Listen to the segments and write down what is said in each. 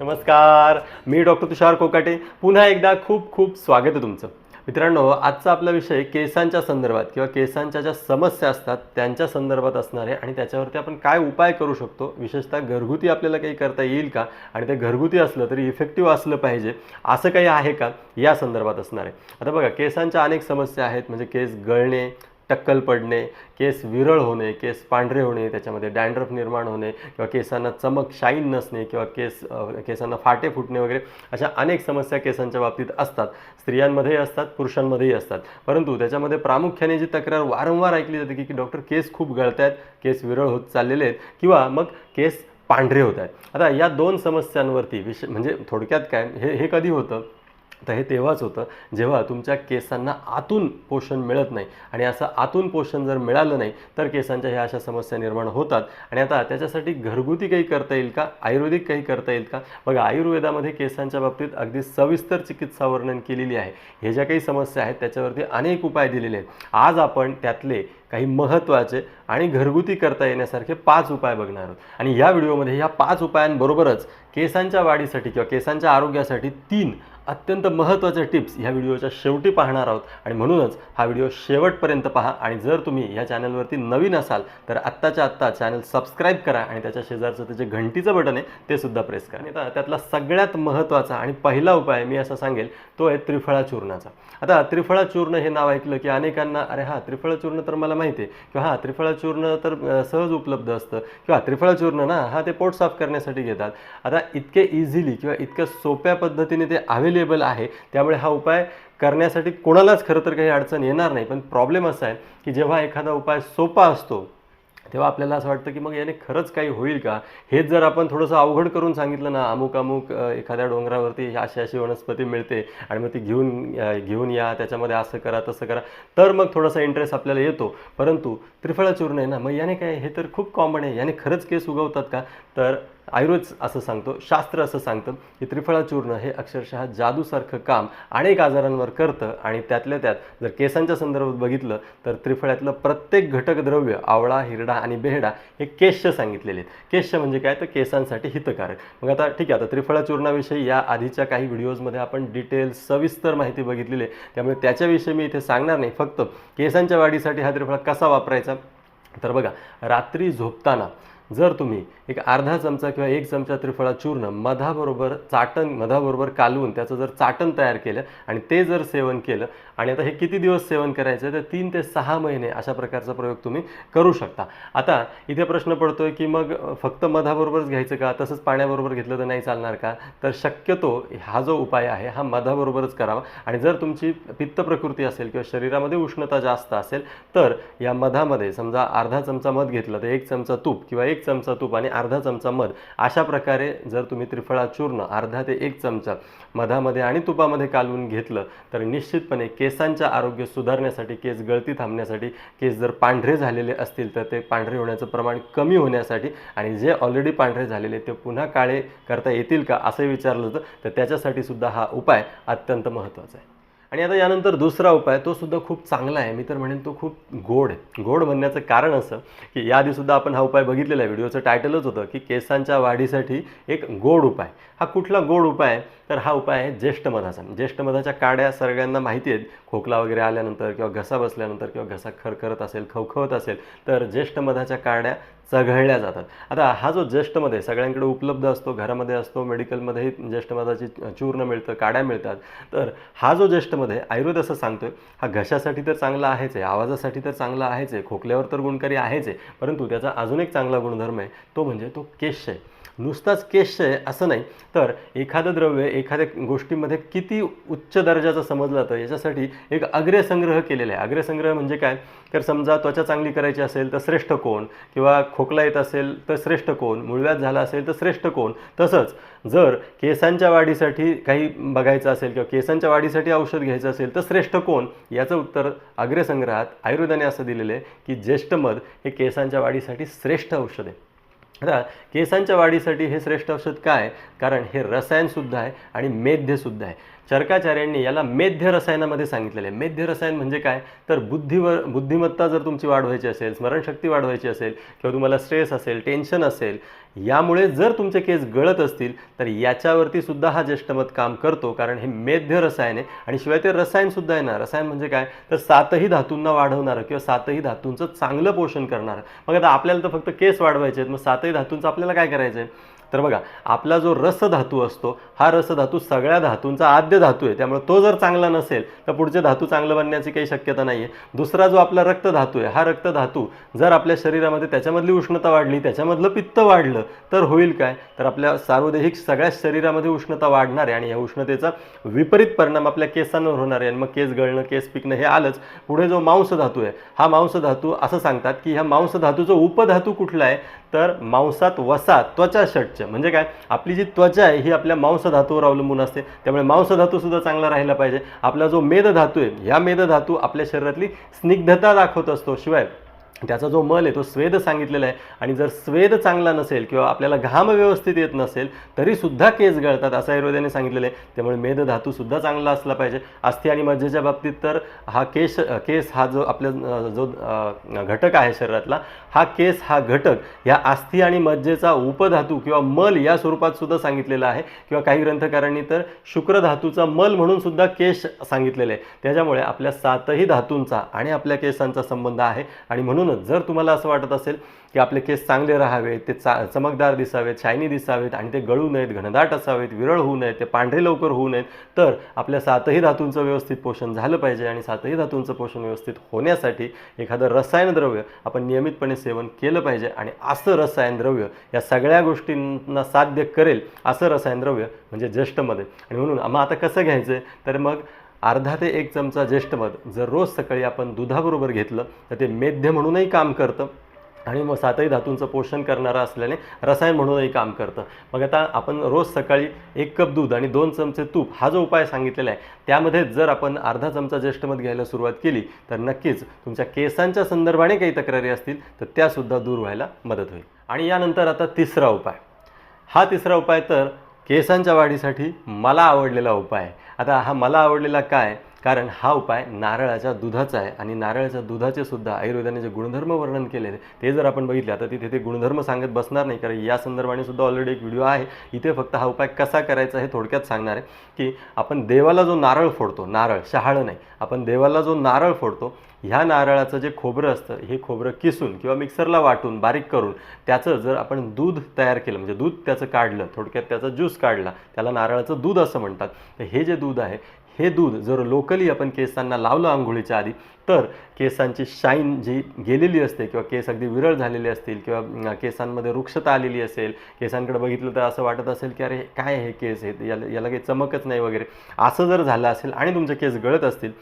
नमस्कार मी डॉक्टर तुषार कोकाटे. पुन्हा एकदा खूप खूप स्वागत आहे तुमचं. मित्रांनो आजचा आपला विषय केसांच्या संदर्भात किंवा केसांच्या ज्या समस्या असतात त्यांच्या संदर्भात असणार आहे आणि त्याच्यावरती आपण काय उपाय करू शकतो? विशेषतः घरगुती आपल्याला काही करता येईल का? आणि ते घरगुती असलं तरी इफेक्टिव्ह असलं पाहिजे. असं काही आहे का? या संदर्भात असणार आहे. आता बघा केसांच्या अनेक समस्या आहेत म्हणजे केस गळणे टक्कल पडणे केस विरळ होणे केस पांढरे होणे त्याच्यामध्ये डॅन्ड्रफ निर्माण होणे किंवा केसांना चमक शाईन नसणे किंवा केस केसांना फाटे फुटणे वगैरे अशा अनेक समस्या केसांच्या बाबतीत असतात. स्त्रियांमध्येही असतात पुरुषांमध्येही असतात. परंतु त्याच्यामध्ये प्रामुख्याने जी तक्रार वारंवार ऐकली जाते की की डॉक्टर केस खूप गळत आहेत केस विरळ होत चाललेले आहेत किंवा मग केस पांढरे होत आहेत आता या दोन समस्यांवरती विशेष म्हणजे थोडक्यात काय हे हे कधी होतं? तर हे तेव्हाच होतं जेव्हा तुमच्या केसांना आतून पोषण मिळत नाही. आणि असं आतून पोषण जर मिळालं नाही तर केसांच्या ह्या अशा समस्या निर्माण होतात. आणि आता त्याच्यासाठी घरगुती काही करता येईल का? आयुर्वेदिक काही करता येईल का? बघा आयुर्वेदामध्ये केसांच्या बाबतीत अगदी सविस्तर चिकित्सा वर्णन केलेली आहे. हे ज्या काही समस्या आहेत त्याच्यावरती अनेक उपाय दिलेले आहेत. आज आपण त्यातले काही महत्त्वाचे आणि घरगुती करता येण्यासारखे पाच उपाय बघणार आहोत. आणि या व्हिडिओमध्ये या पाच उपायांबरोबरच केसांच्या वाढीसाठी किंवा केसांच्या आरोग्यासाठी तीन अत्यंत महत्त्वाच्या टिप्स ह्या व्हिडिओच्या शेवटी पाहणार आहोत. आणि म्हणूनच हा व्हिडिओ शेवटपर्यंत पहा. आणि जर तुम्ही ह्या चॅनलवरती नवीन असाल तर आत्ताच्या आत्ता चॅनल सबस्क्राईब करा आणि त्याच्या शेजारचं ते जे घंटीचं बटन आहे ते सुद्धा प्रेस करा. आणि आता त्यातला सगळ्यात महत्त्वाचा आणि पहिला उपाय मी असं सांगेल तो आहे त्रिफळा चूर्णाचा. आता त्रिफळा चूर्ण हे नाव ऐकलं की अनेकांना अरे हा त्रिफळा चूर्ण तर मला माहिती आहे. किंवा हा त्रिफळा चूर्ण तर सहज उपलब्ध असतं. किंवा त्रिफळा चूर्ण ना हा ते पोट साफ करण्यासाठी घेतात. आता इतके इझिली किंवा इतक्या सोप्या पद्धतीने ते अवेलेबल आहे. त्यामुळे हा उपाय करण्यासाठी कोणालाच खरं तर काही अडचण येणार नाही. पण प्रॉब्लेम असा आहे की जेव्हा एखादा उपाय सोपा असतो तेव्हा आपल्याला असं वाटतं की मग याने खरंच काही होईल का? हेच जर आपण थोडंसं अवघड करून सांगितलं ना अमुक अमुक एखाद्या डोंगरावरती अशी अशी वनस्पती मिळते आणि मग ती घेऊन घेऊन या त्याच्यामध्ये असं करा तसं करा तर मग थोडासा इंटरेस्ट आपल्याला येतो. परंतु त्रिफळा चूर्ण आहे ना मग याने काय हे तर खूप कॉमन आहे. याने खरंच केस उगवतात का? तर आयुर्वेद असं सांगतो शास्त्र असं सांगतं की त्रिफळा चूर्ण हे अक्षरशः जादूसारखं काम अनेक आजारांवर करतं आणि त्यातल्या त्यात जर केसांच्या संदर्भात बघितलं तर त्रिफळ्यातलं प्रत्येक घटक द्रव्य आवळा हिरडा आणि बेहडा हे केश सांगितलेले आहेत. केश म्हणजे काय? तर केसांसाठी हितकारक. मग आता ठीक आहे आता त्रिफळा चूर्णाविषयी या आधीच्या काही व्हिडिओजमध्ये आपण डिटेल सविस्तर माहिती बघितलेली आहे. त्यामुळे त्याच्याविषयी मी इथे सांगणार नाही. फक्त केसांच्या वाढीसाठी हा त्रिफळा कसा वापरायचा? तर बघा रात्री झोपताना जर तुम्ही एक अर्धा चमचा किंवा एक चमचा त्रिफळा चूर्ण मधाबरोबर चाटण मधाबरोबर कालवून त्याचं जर चाटण तयार केलं आणि ते जर सेवन केलं आणि आता हे किती दिवस सेवन करायचं तर तीन ते सहा महिने अशा प्रकारचा प्रयोग तुम्ही करू शकता. आता इथे प्रश्न पडतो आहे की मग फक्त मधाबरोबरच घ्यायचं का? तसंच पाण्याबरोबर घेतलं तर नाही चालणार का? तर शक्यतो हा जो उपाय आहे हा मधाबरोबरच करावा. आणि जर तुमची पित्त प्रकृती असेल किंवा शरीरामध्ये उष्णता जास्त असेल तर या मधामध्ये समजा अर्धा चमचा मध घेतलं तर एक चमचा तूप किंवा एक चमचा तूप आणि अर्धा चमचा मध. अशा प्रकारे जर तुम्ही त्रिफळा चूर्ण अर्धा ते एक चमचा मधामध्ये आणि तुपामध्ये कालवून घेतलं तर निश्चितपणे केसांचं आरोग्य सुधारण्यासाठी केस गळती थांबण्यासाठी केस जर पांढरे झालेले असतील तर ते पांढरे होण्याचं प्रमाण कमी होण्यासाठी आणि जे ऑलरेडी पांढरे झालेले ते पुन्हा काळे करता येतील का असं विचारलं तर त्याच्यासाठी सुद्धा हा उपाय अत्यंत महत्त्वाचा आहे. आणि आता यानंतर दुसरा उपाय तो सुद्धा खूप चांगला आहे. मी तर म्हणेन तो खूप गोड आहे. गोड म्हणण्याचं कारण असं की याआधीसुद्धा आपण हा उपाय बघितलेला आहे. व्हिडिओचं टायटलच होतं की केसांच्या वाढीसाठी एक गोड उपाय. हा कुठला गोड उपाय? आहे तर हा उपाय आहे ज्येष्ठ मधाचा. ज्येष्ठ मधाच्या काड्या सगळ्यांना माहिती आहेत. खोकला वगैरे आल्यानंतर किंवा घसा बसल्यानंतर किंवा घसा खरखरत असेल खवखवत असेल तर ज्येष्ठ मधाच्या काड्या चघळल्या जातात. आता हा जो ज्येष्ठमध्ये सगळ्यांकडे उपलब्ध असतो घरामध्ये असतो मेडिकलमध्येही ज्येष्ठमधाची चूर्ण मिळतं काड्या मिळतात. तर हा जो ज्येष्ठमध्ये आयुर्वेद असं सांगतोय हा घशासाठी तर चांगला आहेच आहे आवाजासाठी तर चांगला आहेच आहे खोकल्यावर तर गुणकारी आहेच आहे परंतु त्याचा अजून एक चांगला गुणधर्म आहे तो म्हणजे तो केश आहे. नुसताच केश आहे असं नाही. तर एखादं द्रव्य एखाद्या गोष्टीमध्ये किती उच्च दर्जाचं समजलं जातं याच्यासाठी एक अग्रसंग्रह केलेला आहे. अग्रसंग्रह म्हणजे काय? तर समजा त्वचा चांगली करायची असेल तर श्रेष्ठ कोण? किंवा खोकला येत असेल तर श्रेष्ठ कोण? मुळव्यात झाला असेल तर श्रेष्ठ कोण? तसंच जर केसांच्या वाढीसाठी काही बघायचं असेल किंवा केसांच्या वाढीसाठी औषध घ्यायचं असेल तर श्रेष्ठ कोण? याचं उत्तर अग्रसंग्रहात आयुर्वेदाने असं दिलेलं आहे की ज्येष्ठ मध हे केसांच्या वाढीसाठी श्रेष्ठ औषध आहे. आता केसांच्या वाढीसाठी हे श्रेष्ठ औषध काय? कारण हे रसायनसुद्धा आहे आणि मेध्यसुद्धा आहे. चरकाचार्यांनी याला मेध्य रसायनामध्ये सांगितलेलं आहे. मेध्य रसायन म्हणजे काय? तर बुद्धीवर बुद्धिमत्ता जर तुमची वाढवायची असेल स्मरणशक्ती वाढवायची असेल किंवा तुम्हाला स्ट्रेस असेल टेन्शन असेल यामुळे जर तुमचे केस गळत असतील तर याच्यावरती सुद्धा हा ज्येष्ठमत काम करतो. कारण हे मेध्य रसायन आहे. आणि शिवाय ते रसायनसुद्धा आहे ना. रसायन म्हणजे काय? तर सातही धातूंना वाढवणारं किंवा सातही धातूंचं चांगलं पोषण करणारं. मग आता आपल्याला तर फक्त केस वाढवायचे आहेत. मग सातही धातूंचं आपल्याला काय करायचं आहे तर बघा आपला जो रसधातू असतो हा रसधातू सगळ्या धातूंचा आद्य धातू आहे. त्यामुळे तो जर चांगला नसेल तर पुढचे धातू चांगलं बनण्याची काही शक्यता नाही आहे दुसरा जो आपला रक्तधातू आहे हा रक्तधातू जर आपल्या शरीरामध्ये त्याच्यामधली उष्णता वाढली त्याच्यामधलं पित्त वाढलं तर होईल काय? तर आपल्या सार्वदेहिक सगळ्या शरीरामध्ये उष्णता वाढणार आहे आणि या उष्णतेचा विपरीत परिणाम आपल्या केसांवर होणार आहे. आणि मग केस गळणं केस पिकणं हे आलंच. पुढे जो मांस धातू आहे हा मांस धातू असं सांगतात की ह्या मांस धातूचा उपधातू कुठला आहे? तर मांसात वसा त्वचा षटच. म्हणजे काय? आपली जी त्वचा आहे ही आपल्या मांस धातूवर अवलंबून असते. त्यामुळे मांस धातू सुद्धा चांगला राहिला पाहिजे. आपला जो मेद धातू आहे ह्या मेद धातू आपल्या शरीरातली स्निग्धता दाखवत असतो. शिवाय त्याचा जो मल आहे तो स्वेद सांगितलेला आहे. आणि जर स्वेद चांगला नसेल किंवा आपल्याला घाम व्यवस्थित येत नसेल तरीसुद्धा केस गळतात असं आयुर्वेदाने सांगितलेलं आहे. त्यामुळे मेद चांगला असला पाहिजे. अस्थि आणि मज्जेच्या बाबतीत तर हा केश केस हा जो आपल्या जो घटक आहे शरीरातला हा केस हा घटक ह्या अस्थि आणि मज्जेचा उपधातू किंवा मल या स्वरूपात सुद्धा सांगितलेला आहे. किंवा काही ग्रंथकारांनी तर शुक्रधातूचा मल म्हणून सुद्धा केश सांगितलेले आहे. त्याच्यामुळे आपल्या सातही धातूंचा आणि आपल्या केसांचा संबंध आहे. आणि म्हणून म्हणूनच जर तुम्हाला असं वाटत असेल की आपले केस चांगले राहावेत ते चा चमकदार दिसावेत शायनी दिसावेत आणि ते गळू नयेत घनदाट असावेत विरळ होऊ नयेत ते पांढरे लवकर होऊ नयेत तर आपल्या सातही धातूंचं व्यवस्थित पोषण झालं पाहिजे आणि सातही धातूंचं पोषण व्यवस्थित होण्यासाठी एखादं रसायन द्रव्य आपण नियमितपणे सेवन केलं पाहिजे आणि असं रसायन द्रव्य या सगळ्या गोष्टींना साध्य करेल असं रसायन द्रव्य म्हणजे ज्येष्ठमध्ये आणि म्हणून मग आता कसं घ्यायचं? आहे तर मग अर्धा ते एक चमचा ज्येष्ठमध जर रोज सकाळी आपण दुधाबरोबर घेतलं तर ते मेध्य म्हणूनही काम करतं आणि मग सातही धातूंचं पोषण करणारं असल्याने रसायन म्हणूनही काम करतं. मग आता आपण रोज सकाळी एक कप दूध आणि दोन चमचे तूप हा जो उपाय सांगितलेला आहे त्यामध्ये जर आपण अर्धा चमचा ज्येष्ठमध घ्यायला सुरुवात केली तर नक्कीच तुमच्या केसांच्या संदर्भाने काही तक्रारी असतील तर त्यासुद्धा दूर व्हायला मदत होईल. आणि यानंतर आता तिसरा उपाय. हा तिसरा उपाय तर केसांच्या वाढीसाठी मला आवडलेला उपाय आहे. आता हा मला आवडलेला काय? कारण हा उपाय नारळाच्या दुधाचा आहे आणि नारळाच्या दुधाचे सुद्धा आयुर्वेदाने जे गुणधर्म वर्णन केलेले ते जर आपण बघितले आता तिथे ते गुणधर्म सांगत बसणार नाही कारण या संदर्भाने सुद्धा ऑलरेडी एक व्हिडिओ आहे. इथे फक्त हा उपाय कसा करायचा हे थोडक्यात सांगणार आहे की आपण देवाला जो नारळ फोडतो नारळ शहाळं नाही आपण देवाला जो नारळ फोडतो ह्या नारळाचं जे खोबरं असतं हे खोबरं किसून किंवा मिक्सरला वाटून बारीक करून त्याचं जर आपण दूध तयार केलं म्हणजे दूध त्याचं काढलं थोडक्यात त्याचा ज्यूस काढला त्याला नारळाचं दूध असं म्हणतात. तर हे जे दूध आहे हे दूध जर लोकली आपण केसांना लावलं आंघोळीच्या आधी तर केसांची शाईन जी गेलेली असते किंवा केस अगदी विरळ झालेले असतील किंवा केसांमध्ये वृक्षता आलेली असेल केसांकडे बघितलं तर असं वाटत असेल की अरे काय हे केस आहेत? याला याला काही चमकच नाही वगैरे. असं जर झालं असेल आणि तुमचे केस गळत असतील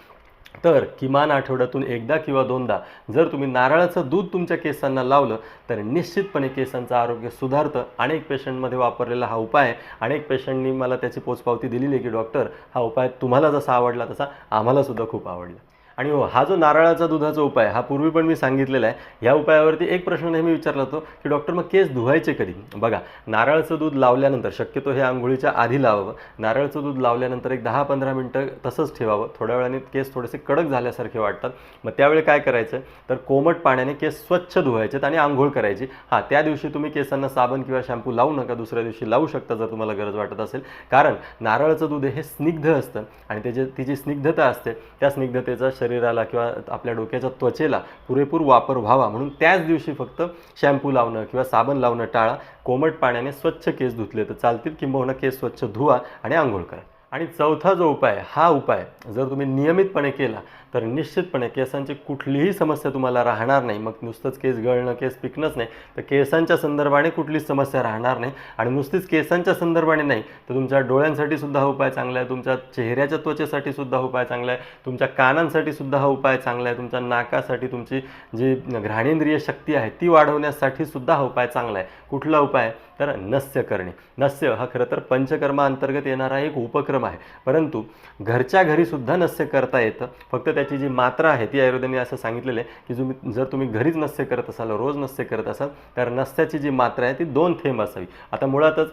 तर किमान आठवड्यातून एकदा किंवा दोनदा जर तुम्ही नारळाचं दूध तुमच्या केसांना लावलं तर निश्चितपणे केसांचं आरोग्य सुधारतं. अनेक पेशंटमध्ये वापरलेला हा उपाय अनेक पेशंटनी मला त्याची पोचपावती दिलेली आहे की डॉक्टर हा उपाय तुम्हाला जसा आवडला तसा आम्हालासुद्धा खूप आवडला. आणि हो हा जो नारळाचा दुधाचा उपाय हा पूर्वी पण मी सांगितलेला आहे ह्या उपायावरती एक प्रश्न नेहमी विचारला जातो की डॉक्टर मग केस धुवायचे कधी? बघा नारळाचं दूध लावल्यानंतर शक्यतो हे आंघोळीच्या आधी लावावं नारळाचं दूध लावल्यानंतर एक दहा पंधरा मिनटं तसंच ठेवावं थोड्या वेळाने केस थोडेसे कडक झाल्यासारखे वाटतात मग त्यावेळी काय करायचं? तर कोमट पाण्याने केस स्वच्छ धुवायचेत आणि आंघोळ करायची. हां त्या दिवशी तुम्ही केसांना साबण किंवा शॅम्पू लावू नका दुसऱ्या दिवशी लावू शकता जर तुम्हाला गरज वाटत असेल. कारण नारळाचं दूध हे स्निग्ध असतं आणि त्याचे तिची स्निग्धता असते त्या स्निग्धतेचा शरीराला किंवा आपल्या डोक्याच्या त्वचेला पुरेपूर वापर व्हावा. म्हणून त्याच दिवशी फक्त शॅम्पू लावणं किंवा साबण लावणं टाळा. कोमट पाण्याने स्वच्छ केस धुतले तर चालतील किंबहुना केस स्वच्छ धुवा आणि आंघोळ करा. आणि चौथा जो उपाय हा उपाय जर तुम्ही नियमितपणे केला तर निश्चितपणे केसांची कुठलीही समस्या तुम्हाला राहणार नाही. मग नुसतंच केस गळणं केस पिकणंच नाही तर केसांच्या संदर्भाने कुठलीच समस्या राहणार नाही. आणि नुसतीच केसांच्या संदर्भाने नाही तर तुमच्या डोळ्यांसाठी सुद्धा हा उपाय चांगला आहे तुमच्या चेहऱ्याच्या त्वचेसाठी सुद्धा हा उपाय चांगला आहे तुमच्या कानांसाठी सुद्धा हा उपाय चांगला आहे तुमच्या नाकासाठी तुमची जी घ्राणेंद्रिय शक्ती आहे ती वाढवण्यासाठी सुद्धा हा उपाय चांगला आहे. कुठला उपाय तर नस्य करणे. नस्य हा खरं तर पंचकर्माअंतर्गत येणारा एक उपक्रम आहे. परंतु घरच्या घरीसुद्धा नस्य करता येतं. फक्त त्याची जी मात्रा आहे ती आयुर्वेदाने असं सांगितलेलं आहे की तुम्ही जर तुम्ही घरीच नस्य करत असाल रोज नस्य करत असाल तर नस्याची जी मात्रा आहे ती दोन थेंब असावी. आता मुळातच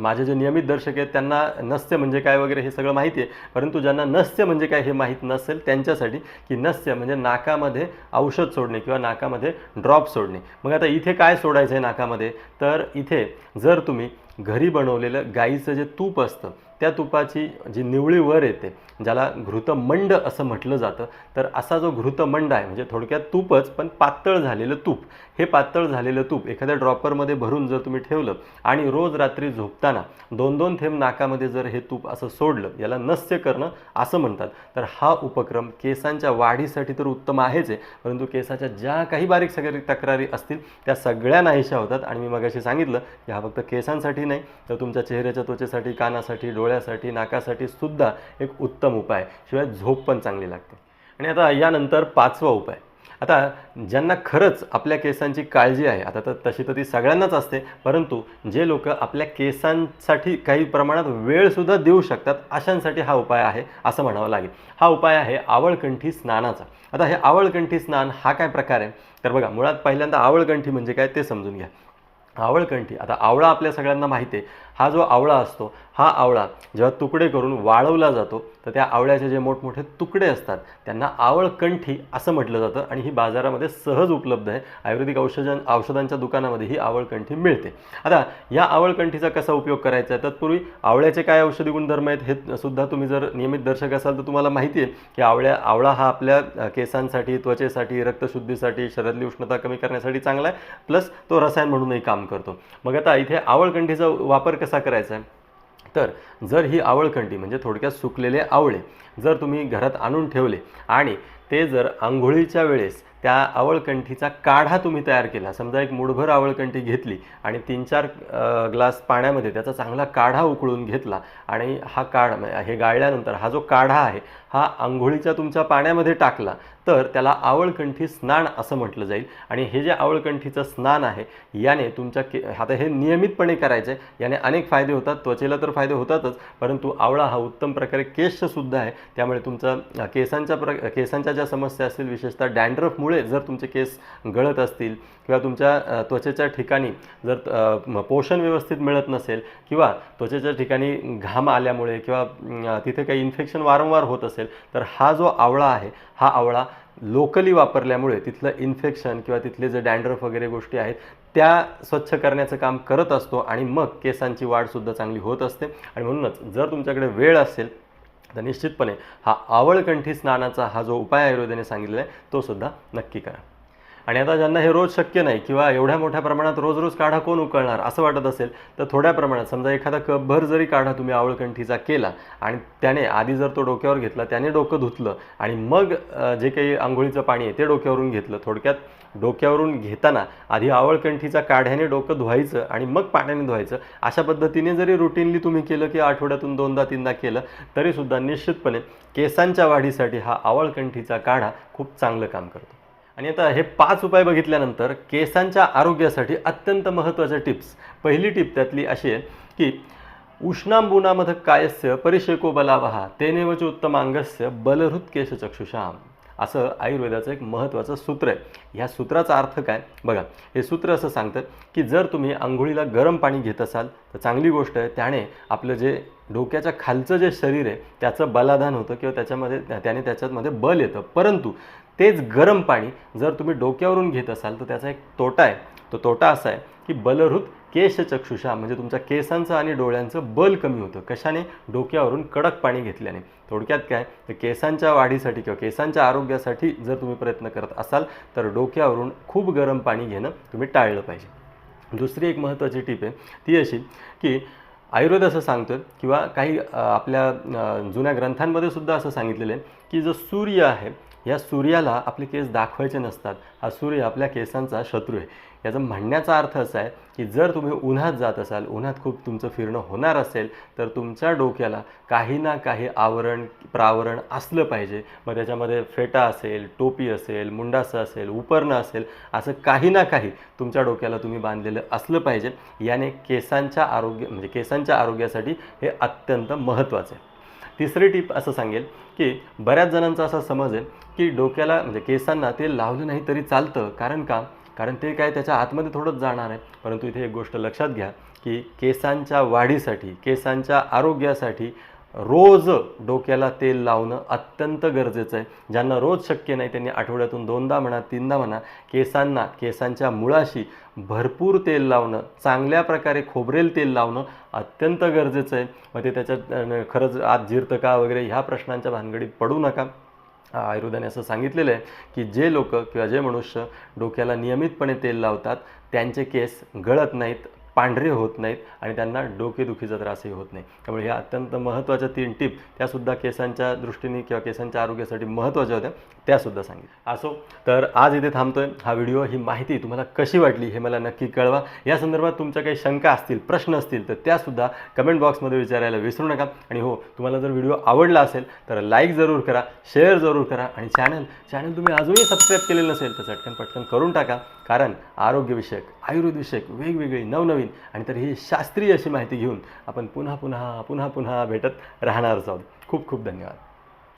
माझे जे नियमित दर्शक आहेत त्यांना नस्य म्हणजे काय वगैरे हे सगळं माहिती आहे परंतु ज्यांना नस्य म्हणजे काय हे माहीत नसेल त्यांच्यासाठी की नस्य म्हणजे नाकामध्ये औषध सोडणे किंवा नाकामध्ये ड्रॉप सोडणे. मग आता इथे काय सोडायचं आहे नाकामध्ये? तर इथे जर तुम्ही घरी बनवलेलं गाईचं जे तूप असतं त्या तुपाची जी निवळी वर येते ज्याला घृतमंड असं म्हटलं जातं तर असा जो घृतमंड आहे म्हणजे थोडक्यात तूपच पण पातळ झालेलं तूप. हे पातळ झालेलं तूप एखाद्या ड्रॉपरमध्ये भरून जर तुम्ही ठेवलं आणि रोज रात्री झोपताना दोन दोन थेंब नाकामध्ये जर हे तूप असं सोडलं याला नस्य करणं असं म्हणतात. तर हा उपक्रम केसांच्या वाढीसाठी तर उत्तम आहेच आहे परंतु केसाच्या ज्या काही बारीक सगळ्या तक्रारी असतील त्या सगळ्या नाहीशा होतात. आणि मी मगाशी सांगितलं की हा फक्त केसांसाठी नाही तर तुमच्या चेहऱ्याच्या त्वचेसाठी कानासाठी डोळ्यासाठी नाकासाठी सुद्धा एक उत्तम उपाय. शिवाय झोप पण चांगली लागते. आणि आता यानंतर पाचवा उपाय. आता ज्यांना खरंच आपल्या केसांची काळजी आहे आता तर तशी तर ती सगळ्यांनाच असते परंतु जे लोक आपल्या केसांसाठी काही प्रमाणात वेळसुद्धा देऊ शकतात अशांसाठी हा उपाय आहे असं म्हणावं लागेल. हा उपाय आहे आवळकंठी स्नानाचा. आता हे आवळकंठी स्नान हा काय प्रकार आहे? तर बघा मुळात पहिल्यांदा आवळकंठी म्हणजे काय ते समजून घ्या. आवळकंठी. आता आवळा आपल्या सगळ्यांना माहिती आहे. हा जो आवळा असतो हा आवळा जेव्हा तुकडे करून वाळवला जातो तर त्या आवळ्याचे जे मोठमोठे तुकडे असतात त्यांना आवळकंठी असं म्हटलं जातं आणि ही बाजारामध्ये सहज उपलब्ध आहे. आयुर्वेदिक औषधां औषधांच्या दुकानामध्ये ही आवळकंठी मिळते. आता या आवळकंठीचा कसा उपयोग करायचा आहे? तत्पूर्वी आवळ्याचे काय औषधी गुणधर्म आहेत हे सुद्धा तुम्ही जर नियमित दर्शक असाल तर तुम्हाला माहिती आहे की आवळ्या आवळा हा आपल्या केसांसाठी त्वचेसाठी रक्तशुद्धीसाठी शरीरातली उष्णता कमी करण्यासाठी चांगला आहे. प्लस तो रसायन म्हणूनही काम करतो. मग आता इथे आवळकंठीचा वापर कसा करायचा आहे? तर जर ही आवळकंठी म्हणजे थोडक्यात सुकलेले आवळे जर तुम्ही घरात आणून ठेवले आणि ते जर आंघोळीच्या वेळेस त्या आवळकंठीचा काढा तुम्ही तयार केला समजा एक मुठभर आवळकंठी घेतली आणि तीन चार ग्लास पाण्यामध्ये त्याचा चांगला काढा उकळून घेतला आणि हा काढ हे गाळल्यानंतर हा जो काढा आहे हा आंघोळीच्या तुमच्या पाण्यामध्ये टाकला तर त्याला आवळकंठी स्नान असं म्हटलं जाईल. आणि हे जे आवळकंठीचं स्नान आहे याने तुमच्या के आता हे नियमितपणे करायचं आहे याने अनेक फायदे होतात त्वचेला तर फायदे होतातच परंतु आवळा हा उत्तम प्रकारे केशसुद्धा आहे. त्यामुळे तुमचा केसांच्या प्र केसांच्या ज्या समस्या असतील विशेषतः डँड्रफमुळे जर तुमचे केस गळत असतील किंवा तुमच्या त्वचेच्या ठिकाणी जर पोषण व्यवस्थित मिळत नसेल किंवा त्वचेच्या ठिकाणी घाम आल्यामुळे किंवा तिथे काही इन्फेक्शन वारंवार होत असेल तर हा जो आवळा आहे हा आवळा लोकली वापरल्यामुळे तिथलं इन्फेक्शन किंवा तिथले जे डँड्रफ वगैरे गोष्टी आहेत त्या स्वच्छ करण्याचं काम करत असतो आणि मग केसांची वाढसुद्धा चांगली होत असते. आणि म्हणूनच जर तुमच्याकडे वेळ असेल तर निश्चितपणे हा आवळकंठी स्नानाचा हा जो उपाय आयुर्वेदाने सांगितलेला आहे तो सुद्धा नक्की करा. आणि आता ज्यांना हे रोज शक्य नाही किंवा एवढ्या मोठ्या प्रमाणात रोज रोज काढा कोण उकळणार असं वाटत असेल तर थोड्या प्रमाणात समजा एखादा कपभर जरी काढा तुम्ही आवळकंठीचा केला आणि त्याने आधी जर तो डोक्यावर घेतला त्याने डोकं धुतलं आणि मग जे काही आंघोळीचं पाणी आहे ते डोक्यावरून घेतलं थोडक्यात डोक्यावरून घेताना आधी आवळकंठीचा काढ्याने डोकं धुवायचं आणि मग पाण्याने धुवायचं अशा पद्धतीने जरी रुटीनली तुम्ही केलं की आठवड्यातून दोनदा तीनदा केलं तरीसुद्धा निश्चितपणे केसांच्या वाढीसाठी हा आवळकंठीचा काढा खूप चांगलं काम करतो. आणि आता हे पाच उपाय बघितल्यानंतर केसांच्या आरोग्यासाठी अत्यंत महत्त्वाच्या टिप्स. पहिली टिप त्यातली अशी आहे की उष्णांबुनामध कायस्य परिशेको बलावहा तेनेवच उत्तमांगस्य बलहृत केशचक्षुषाम. असं आयुर्वेदाचं एक महत्त्वाचं सूत्र आहे. ह्या सूत्राचा अर्थ काय? बघा हे सूत्र असं सांगतं की जर तुम्ही आंघोळीला गरम पाणी घेत असाल तर चांगली गोष्ट आहे त्याने आपलं जे डोक्याच्या खालचं जे शरीर आहे त्याचं बलाधान होतं किंवा त्याच्यामध्ये त्याने त्याच्यामध्ये बल येतं. परंतु तेच गरम पाणी जर तुम्ही डोक्यावरून घेत असाल तर त्याचा एक तोटा आहे. तो तोटा असा आहे की बलहृत केशचक्षुषा म्हणजे तुमच्या केसांचं आणि डोळ्यांचं बल कमी होतं. कशाने? डोक्यावरून कडक पाणी घेतल्याने. थोडक्यात काय? तर केसांच्या वाढीसाठी किंवा केसांच्या आरोग्यासाठी जर तुम्ही प्रयत्न करत असाल तर डोक्यावरून खूप गरम पाणी घेणं तुम्ही टाळलं पाहिजे. दुसरी एक महत्त्वाची टीप आहे ती अशी की आयुर्वेद असं सांगतं किंवा काही आपल्या जुन्या ग्रंथांमध्ये सुद्धा असं सांगितलेलं आहे की जो सूर्य आहे या सूर्याला आपले केस दाखवायचे नसतात. हा सूर्य आपल्या केसांचा शत्रू आहे. याचा म्हणण्याचा अर्थ असा आहे की जर तुम्ही उन्हात जात असाल उन्हात खूप तुमचं फिरणं होणार असेल तर तुमच्या डोक्याला काही ना काही आवरण प्रावरण असलं पाहिजे. मग त्याच्यामध्ये फेटा असेल टोपी असेल मुंडासं असेल उपरणं असेल असं काही ना काही तुमच्या डोक्याला तुम्ही बांधलेलं असलं पाहिजे. याने केसांच्या आरोग्य म्हणजे केसांच्या आरोग्यासाठी हे अत्यंत महत्त्वाचं आहे. तिसरी टीप असं सांगेल की बऱ्याच जणांचा असा समज आहे की डोक्याला म्हणजे केसांना ते लावलं नाही तरी चालतं. कारण का? कारण ते काय त्याच्या आतमध्ये थोडंच जाणार आहे. परंतु इथे एक गोष्ट लक्षात घ्या की केसांच्या वाढीसाठी केसांच्या आरोग्यासाठी रोज डोक्याला तेल लावणं अत्यंत गरजेचं आहे. ज्यांना रोज शक्य नाही त्यांनी आठवड्यातून दोनदा म्हणा तीनदा म्हणा केसांना केसांच्या मुळाशी भरपूर तेल लावणं चांगल्या प्रकारे खोबरेल तेल लावणं अत्यंत गरजेचं आहे. मग ते त्याच्यात खरंच आत जिरतं का वगैरे ह्या प्रश्नांच्या भानगडीत पडू नका. आयुर्वेदाने असं सांगितलेलं आहे की जे लोक किंवा जे मनुष्य डोक्याला नियमितपणे तेल लावतात त्यांचे केस गळत नाहीत पांढरे होत नाहीत आणि त्यांना डोकेदुखीचा त्रासही होत नाही. त्यामुळे ह्या अत्यंत महत्त्वाच्या तीन टिप त्यासुद्धा केसांच्या दृष्टीने किंवा केसांच्या आरोग्यासाठी महत्त्वाच्या होत्या त्यासुद्धा सांगितलं असो तर आज इथे थांबतोय. हा व्हिडिओ ही माहिती तुम्हाला कशी वाटली हे मला नक्की कळवा. या संदर्भात तुमच्या काही शंका असतील प्रश्न असतील तर त्यासुद्धा कमेंट बॉक्समध्ये विचारायला विसरू नका. आणि हो तुम्हाला जर व्हिडिओ आवडला असेल तर लाईक जरूर करा शेअर जरूर करा आणि चॅनल चॅनल तुम्ही अजूनही सबस्क्राईब केलेलं नसेल तर चटकन पटकन करून टाका. कारण आरोग्यविषयक आयुर्वेदविषयक वेगवेगळी नवनवीन आणि तर ही शास्त्रीय अशी माहिती घेऊन आपण पुन्हा पुन्हा पुन्हा पुन्हा भेटत राहणारच आहोत. खूप खूप धन्यवाद.